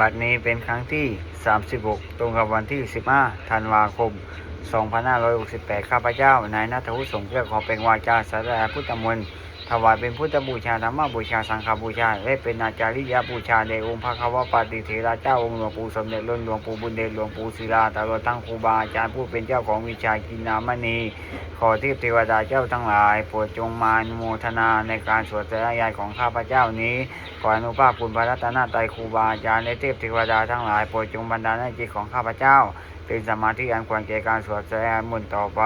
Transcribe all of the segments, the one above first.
บัดนี้เป็นครั้งที่ 36 ตรงกับวันที่ 15 ธันวาคม 2568 ข้าพเจ้า นายนัทวุฒิสงเกลือขอเป็นวาจาสารดาพุทธมนต์ ถวายเป็นพุทธบูชาธรรมบูชาสังฆบูชา และเป็นอาจาริยบูชาในองค์พระคาวปาติเถระเจ้าองค์หลวงปู่สมเด็จหลวงปู่บุญเดชหลวงปู่ศิลาตลอดทั้งครูบาอาจารย์ผู้เป็นเจ้าของวิชากินนามณี ขอเทพเทวดาเจ้าทั้งหลายโปรดจงมานุโมทนาในการสวดสายายของข้าพเจ้านี้ ขออนุภาพคุณพระรัตนตรัยครูบาอาจารย์และเทพเทวดาทั้งหลายโปรดจงบันดาลให้จิตของข้าพเจ้า เป็นสมาธิอันควรแก่การสวดสายายมนต์ต่อไป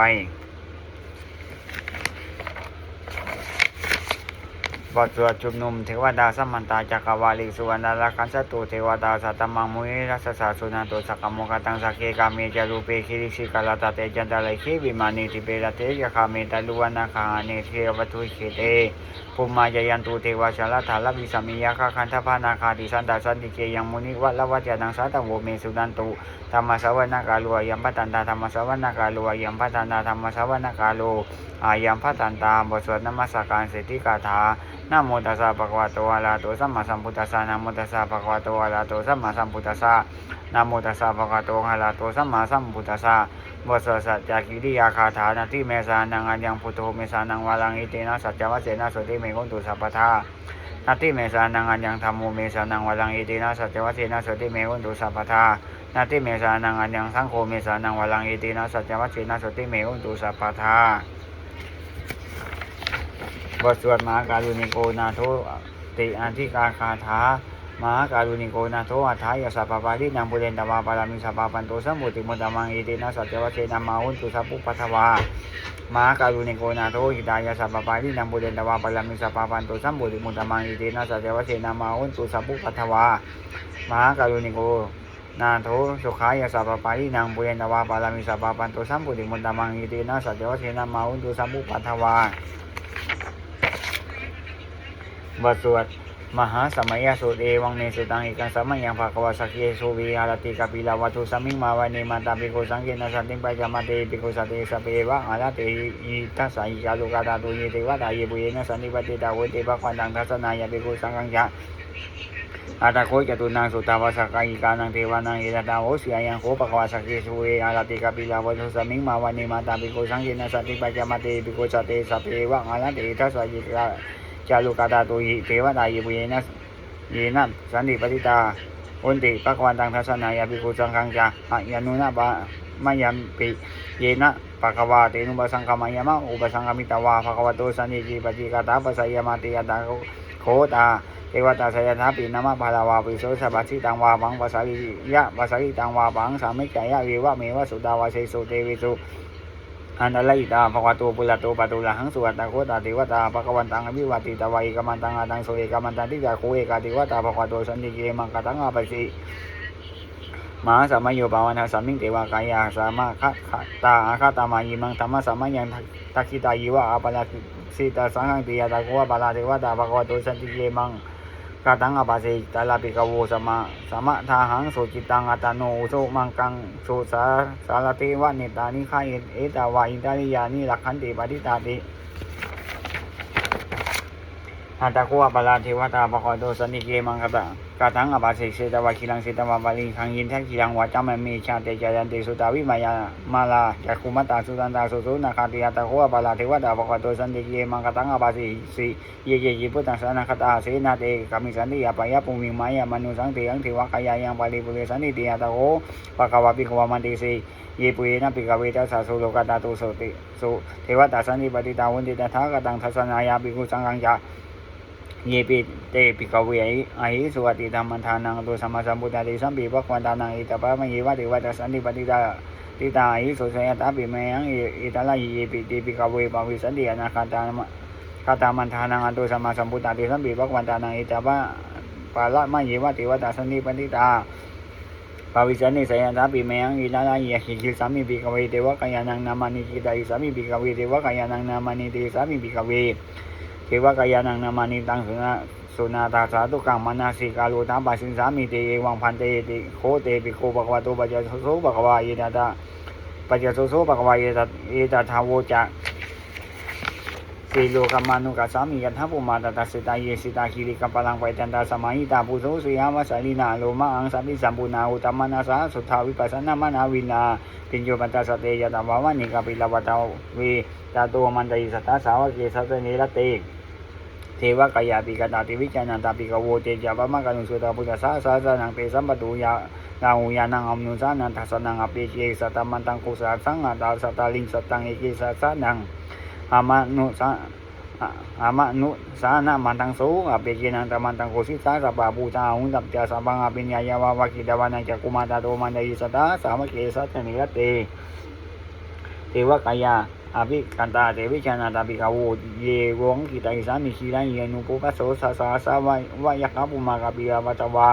บทสวดชุมนุมเทวดาสัมมันตาจักรวาลีสุวรรณรักันสตุเทวดาสัตมังมุนิรัสสะสุนันโตสักโมกตังสักเกกามีจารูเปคิริสิกาลตาเตจันตะไลเควิมานิติเปรเตยคาเมตาลุวนาคาเนเทวทุเขเตภูมายยันตุเทวชาลถาลวิสมิยาคาคันทพานาคาติสันตาสันติเกยังมุนิวัลวัจนังสัตโวเมสุนันตุธรรมสวนากาลุอายัมพัตันตาธรรมสวนากาลุอายัมพัตันตาธรรมสวนากาลุอายัมพัตันตาบทสวดนมัสการเสติกาถา นะโมตัสสะภะคะวะโตอะระหะโตสัมมาสัมพุทธัสสะนะโมตัสสะภะคะวะโตอะระหะโตสัมมาสัมพุทธัสสะนะโมตัสสะภะคะวะโตอะระหะโตสัมมาสัมพุทธัสสะบทสวดสัจจกิริยาคาถานาที่เมสานังอัญญังพุทโธเมสานังวาลังอิเตนะสัจจวัสเสนะโสติเมกุนตุสัพพทานาที่เมสานังอัญญังธรรมโมเมสานังวาลังอิเตนะสัจจวัสเสนะโสติเมกุนตุสัพพทานาที่เมสานังอัญญังสังโฆเมสานังวาลังอิเตนะสัจจวัสเสนะโสติเมกุนตุสัพพทา บทสวดมหาการุณิโกนาโทติอันธิกาคาถามหาการุณิโกนาโทอัฏฐายาสัพพปารินังบุเรนตวาปารามิสัพพปันโตสัมมุติมุตตมังอิตินะสัจจวัชเชนามาหุนตุสัพพุปัทวามหาการุณิโกนาโทหิตายาสัพพปารินังบุเรนตวาปารามิสัพพปันโตสัมมุติมุตตมังอิตินะสัจจวัชเชนามาหุนตุสัพพุปัทวามหาการุณิโกนาโทสุขายาสัพพปารินังบุเรนตวาปารามิสัพพปันโตสัมมุติมุตตมังอิตินะสัจจวัชเชนามาหุนตุสัพพุปัทวา บทสวดมหาสมัยสุดเอวังเนสุตังอิกังสมัยยังภาควาสักเยสุวิหารติกาปิลาวัตุสมิงมาวานิมาตาปิโกสังเกนะสัตติปัจจามาเตปิโกสัตเตสเปวะอาลาเตอิทัสสายิกาลุกาตาตุเยเตวะตาเยปุเยนะสันนิปติตาเวเตปะควันตังทัสนายาปิโกสังกังยะอาตาโคจตุนางสุตาวาสกายิกานังเทวานังเอตตาโอสียยังโคปะควาสักเยสุเออาลติกาปิลาวัตุสมิงมาวานิมาตาปิโกสังเกนะสัตติปัจจามาเตปิโกสัตเตสเปวะอาลาเตอิทัสสายิกา จารุกาตาตุหิเทวดาเยบุเยนะเยนะสันติปฏิตาอุนติปักวันตังทัศนายาภิกขุสังฆังจาอะยานุนะบะมะยัมปิเยนะปะกวาเตนุบะสังฆมายามะอุปสังฆมิตวาภะคะวะโตสันติจิปจิกาตาปะสยามาติยาตาโคตาเทวตาสยถาปินามะภาลาวาปิโสสัพพสิตังวาบังภาษาลิยะภาษาลิตังวาบังสามิจายะเววะเมวะสุดาวาเสสุเตวิสุ อันนั้นละอิตาภควาโตปุระโตปะตุละหังสุวัตตะโคตาเทวตาภควันตังอภิวาติตวายกมันตังอาตังโสเอกมันตังทิจาโคเอกาเทวตาภควาโตสันติเกมังกตังอาปสิมหาสมัยโยปาวนาสามิงเทวากายาสามาคะคะตาอาคาตามายิมังธรรมสามัยยังทักขิตายิวะอาปลาสิตาสังฆติยาตาโกวะปาลาเทวตาภควาโตสันติเกมัง กาตังอปาสิตาลาปิกาโวสมะสมะทาหังสุจิตังอัตโนโสมังกังสุสาสารเทวะเนตานิฆาเอตาวาอินตาริยานิลักขันติปฏิตาติ อัตตะโกวปาลาเทวตาปะคอยโตสันนิเกมังกตะกาตังอปาสิเสตวะคิลังเสตวะบาลิขังยินแทคิลังวะจามะเมชาเตจายันเตสุตาวิมายามาลาจักขุมัตาสุตันตาสุสุนาคาติอัตตะโกวปาลาเทวตาปะคอยโตสันนิเกมังกตังอปาสิสิเยเยยิพุทธังสนาคตาเสนาเตกามิสันติยาปยาปุมิมายามนุสังเตียงเทวกายายังปาลิปุเรสันติติยาตะโหปะกวาปิกวามันติสีเยปุเยนะปิกเวทัสสะสุโลกตาตุสุติสุเทวตาสันติปฏิตาวันติตถากตังทัสนายาปิกุสังกังจา เยปิเตปิกเวไอสุวัติธรรมทานังตุสัมาสัมพุทธาติสัมปีปะควันตานังอิตาปะมะเยวะเทวตสันติปฏิตาติตาหิสุสยตาปิเมยังอิตาลาเยปิเตปิกเวปะวิสันติอนาคาตามะคาตามันทานังอันตุสัมาสัมพุทธาติสัมปีปักวันตานังอิตาบะปาละมะเยวะติวัตสันนิปติตาปาวิสันนิสยันตาปิเมยังอินาลายะหิคิสามิปิกเวเทวะกายานังนามานิกิตาอิสามิปิกเวเทวะกายานังนามานิติสามิปิกเว เทวะกายานังนามานิตังสุนาสุนาตาสาตุกังมานาสิกาลุตาปัสินสามิเตเอวังพันเตติโคเตปิโคภควาโตปัจจโสภควาเยตตาปัจจโสภควาเยตเอตทาวโวจะสสีโลกามานุกัสสามิยันทปุมาตตัสสิตาเยสิตาคิริกัมปลังไปตันตาสมาหิตาปุโสสุยามะสาลีนาโลมาอังสัมปิสัมปุนาอุตตมนาสาสุทธาวิปัสสนามานาวินาปิญโยปันตสเตยตาวาวานิกาปิลาวตาเวตาโตมันตยิสัตตาสาวกเกสัตเนรเต ทวกายาปิกตาติวิจานันตาปิกโวเจจาปะมะกานุสุตาพุทธสาสาสานังเตสัมปตุยานาหูยานังอมนุสานันทัสนังอปิเจสัตมันตังกุสาสังอาตาสัตตาลิงสัตตังเอกิสัสสนังอามานุสาอามานุสานะมันตังโสอปิเจนังตมันตังกุสิสาสปะปูตาหุนตับจาสับังอปิญญายาวาวากิดาวานังจักุมาตาโตมันไดสัตตาสามะเกสัตตนิรเตเทวกายา อาภิกันตาเทวิชานาตาปิกาโวเยวงกิตาอิสามิชีรันเยนุปุปัสโสสาสาสาวาวายกาปุมากาปิยาวัจวา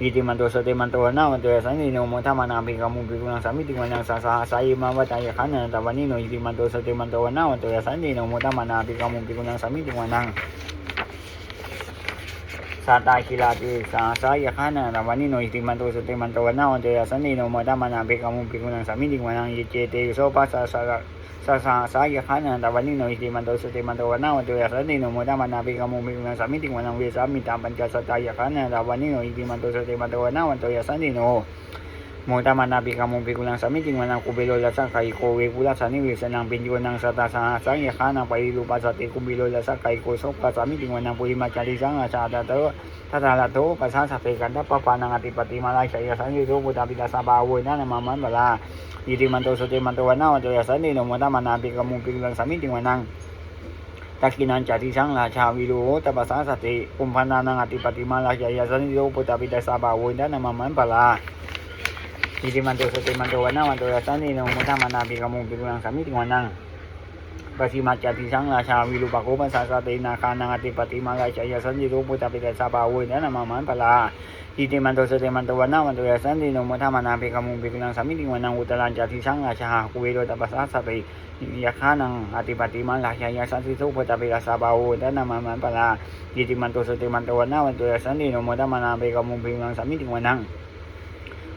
อิติมันโต สติมันโตนาวันโตยสันนิโนโมทามานาภิกามุปิกุนังสามิติวันังสาสาสายิมาวัตายขันนันตวันนิโนอิติมันโตสติมันโตนาวันโตยสันนิโนโมทามานาภิกามุปิกุนังสามิติวันัง sa ta ki la ti sa sa ya khana na wani no ti man to so te man to na on te ya san ni no ma da ma na be ka mu pi ku na sa mi ding wa na ye che te so pa sa sa sa sa sa ya khana na wani no ti man to so te man to na on te ya san ni no ma da ma na be ka mu pi ku na sa mi ding wa na we sa mi ta ban cha sa ta ya khana na wani no ti man to so te man to na on te ya san ni no โมตามานาปิกามุปิกุลังสามิจิงวานังกุเบโลลัสสะไคโกเวกุลัสสานิเวสนังปิญโยนังสัตตาสาสังยขานังไปรูปัสสติกุบิโลลัสสะไคโก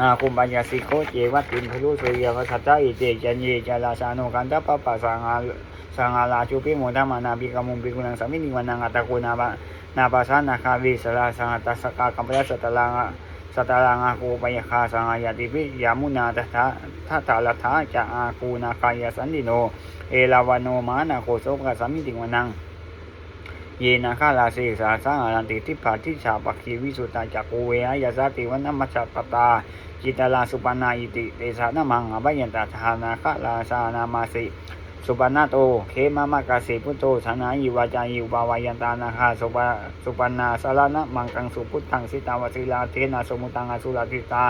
อาคุมปัญญาสิโคเจวัตินพลุสุริยวัชตาอิเตจันเยจาลาสานุกันตปะปะสังอาสังอาลาจุปิโมทามานาบิกามุมบิกุนังสามินิวันังอัตตะกุนาบะนาปัสสานาคาวิสลาสังอัตตสกากัมปะสตลังสตลังอาคูปยคาสังายติปิยามุนาตถาทัตตาลถาจะอาคูนาคายสันติโน เอลาวโนมานาโคโสกสามิติวันัง เยนะคาลาเสสาสังอารันติทิปาทิชาปักขีวิสุตตาจักโกเวยาสติวันนมัชปตาจิตาลาสุปนาอิติเตสานมังอภัยันตาทานาคะลาสานามาสิสุปนาโตเขมามากาสิพุโธสนายิวาจายิวบาวายันตานาคาสุปสุปนาสารนะมังกังสุพุทธังสิตาวสิลาเทนะสมุตังอสุรติตา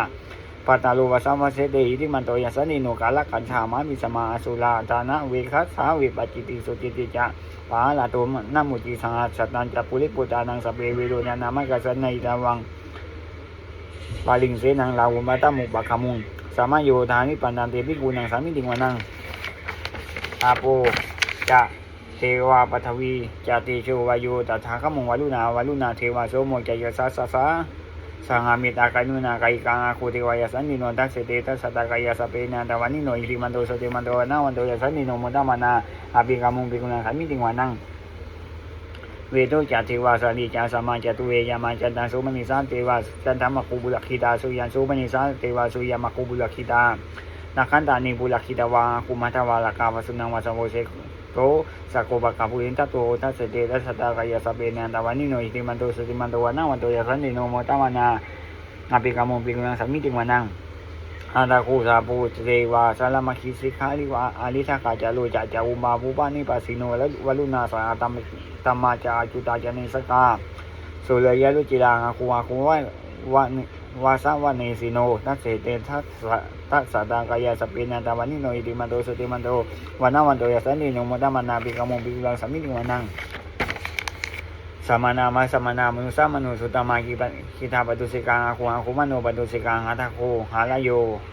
ปัตตาลุวสัมวเสเดอิติมันโตยัสนิโนกาลกัญชามามิสมาสุลาทานะเวคัสสาวิปจิติสุจิติจะปาลาโตนะมุจิสังหัสตันจะปุริปุตานังสเปเวโรญานามกัสสนัยตาวังปาลิงเสนังลาวุมาตามุปะคามุงสามารโยธานิปันันเตปิกูนังสามิติงวานังอาโปจะเทวาปทวีจะเตโชวายโยตถาคมุงวาลุนาวาลุนาเทวาโสโมจยสัสสะ สะสังอามิตากานุนาไกกังอาคูเทวายสันนิโนทัสเสเตทัสสตากายสเปนันตวานิโนอิริมันโตสเตมันโตนาวันโตยสันนิโนมุตตามานาอาปิกามุงปิกุนังสามิติงวานังเวโตจาเทวาสาลีจาสามาจตุเวยามาจันตังสุมณิสาเทวาจันทมะคูบุลคิตาสุยันสุมณิสาเทวาสุยามะคูบุลคิตานาคันตานิบุลคิตาวาคุมัทวาลกาวสุนังวาสโวเส โตสกโกบะกาปุรินตโตทัสเตทัสตากายาสเปนันตวานิโนอิติมันโตสติมันโตวานาวันโตยาสันติโนมตามานาอาปิกามุปิกุนังสมิติมานังอาตาคูสาปูเทวาสารมคิสิกขาลิวาอาลิทากาจาโลจาจาอุมาภูปานิปัสสิโนและวัลุนาสาตัมตัมมาจาจุตาจานิสกาสุเลยลุจิรางอาคูอาคูวาวะ วาสาวเนสิโนทัสเสเตทัสทัสสะตากายสเปนันตวานิโนอิติมันโตสติมันโตวานาวันโตยาสันนิโนมตามานาปิกามงปิกุลังสมิติมานังสัมมานามาสัมมานามนุสามนุสุตมากิปกิทาปตุสิกังอาคุอาคุมโนปตุสิกังอัตโคหาลโย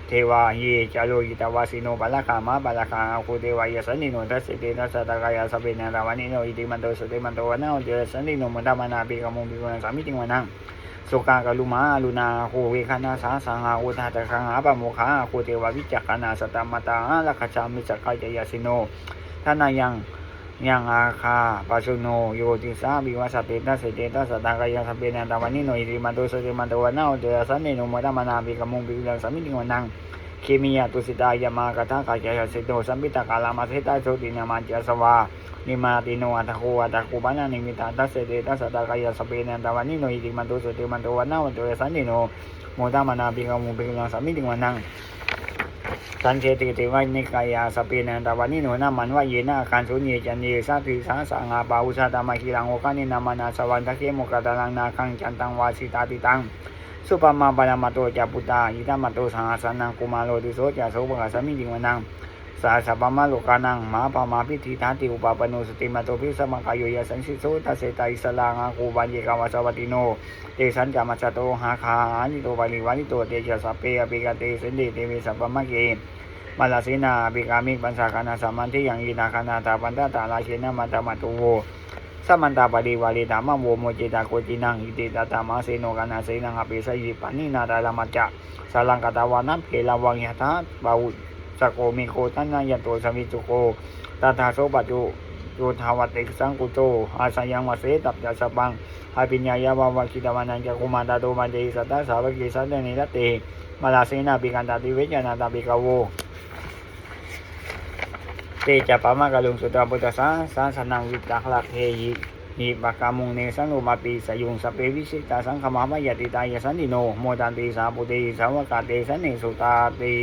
เทวาเยจโลยิตาวาสิโนปะละกามาปะละกาอาคุเทวายสันนิโนทัสสิเตนะสัตตะกายสเปนะราวานิโนอิติมันโตสติมันโตวะนะโอเจสันนิโนมุตตมานาปิกะมุปิกุณสมิติวะนัง สุกากลุมาลุนาโคเวคานาสาสังหาอุทาตะคังหาปะโมคาโคเทววิจักขณาสตตมตาลักขจามิสกกายยาสิโนท่านายังยังอาคาปัสุโนโยติสาบิวัสเปตัสเสเตตัสสตากายาสเปนันตาวันิโนอิติมันโตสติมันโตวะนาโอเจสันนิโนมุตตมานาปิกมุปิกุณสามิติงวนังเคมียตุสิตายามากตากายยาสิโตสัมปิตากาลามาเสตาโชตินามาจสวา นิมาติโนอัตโคอัตโคปานานิมิตาตัสเสเตตัสสตากายาสเปนันตาวันิโนอิติมันโตสติมันโตวะนาโอเจสันนิโนโมตมานาปิกะมุปิกุณสามิติงวะนังสันเชติเทวานิกายาสเปนันตาวานิโนนามันวะเยนาการสุญเยจันเยสาติสาสังอาปาอุชาตามาคิรังโอคานินามานาสวันตะเกโมกตาลังนาคังจันตังวาสิตาติตังสุปมาปานามาโตจาปุตตาอิตามาโตสังอาสานังกุมาโลติโสจาโสภะสามิจิงวนัง สาสะปมาโลกานังมาปมาพิธีทาติอุปปโนสติมาโตพิสมกายยสันสิโสตัสเสตาอิสลางาคูบัญเยกาวาสวัติโน เตสันจามัสสะโตหาคาอานิโตวาลิวานิโตเตจาสัพเพอภิกาเตสันเดเตเวสัพพมะเกมาลาสินาภิกามิปัญสาคานาสัมมันทิยังอินาคานาตาปันตาตาลาเชนะมัตตมัตโตโวสัมมันตาปฏิวาริตามังโวโมจิตาโกจินังอิติตาตามาเสโนกานาเสนังอภิสัยยิปานินาตาลามัจจะสาลังกตาวานัมเพลาวังยตาบาวุ สโกมิโกตันนายโตสมิจุโกตาทาโสปัจจุโยธาวติสังกุโตอาสยังวเสตับจัสปังอาปิญญายาวาวาคิตามานันจะกุมาตาโตมาเจสัตตาสาวกิสัตเตนิรตเตมาลาเสนาปิกันตาติเวจนาตาปิกาโวเตจะปามากลุงสุตตาปุตตะสาสาสนังวิตักลักเทยิหิปกามุงเนสังโนมาปีสยุงสเปวิสิตาสังขมามายติตายสันติโนโมตันติสาปุเตสาวกาเตสันเนสุตาติ